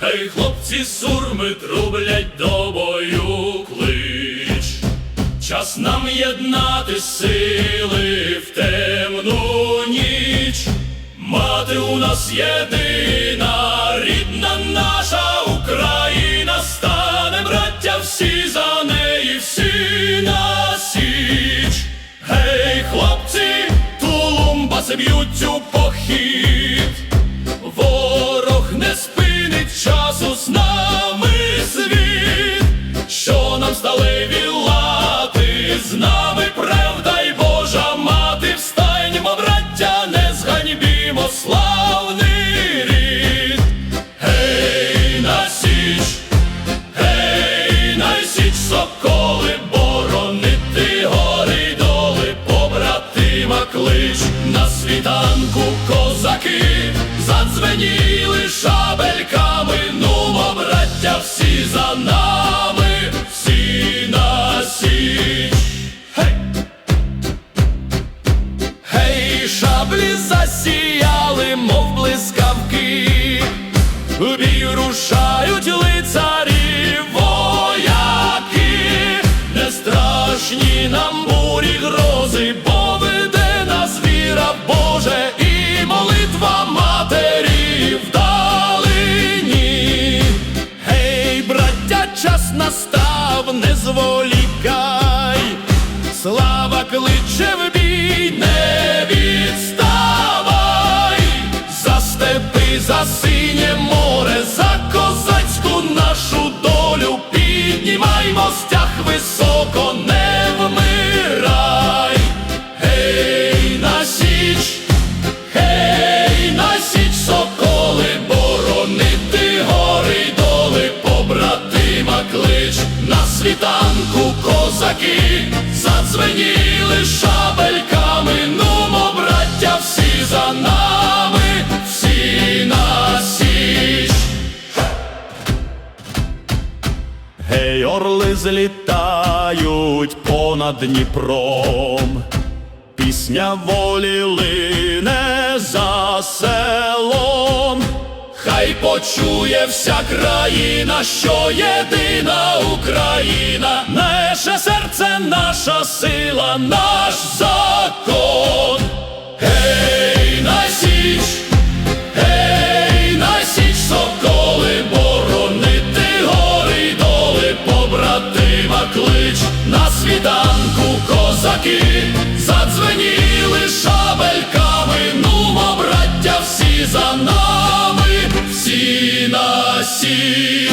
Хай хлопці сурми трублять до бою клич. Час нам єднати сили в темну ніч. Мати у нас єдина, рідна наша Україна, стане браття всі за неї, всі на січ. Гей, хлопці, тулумбаси б'ють у похід. Світанку козаки, задзвеніли шабельками, нумо, браття, всі за нами, всі на січ. Гей! Гей, шаблі засіяли, мов блискавки, бій рушають лицарі зволікай, слава кличе в бій, не відставай, за степи, за синє задзвеніли шабельками, нумо, браття, всі за нами, всі на січ. Гей, орли злітають понад Дніпром, пісня волі лине за селом. Хай почує вся країна, що єдина Україна, наше серце, наша сила, наш закон. Гей, нумо, браття,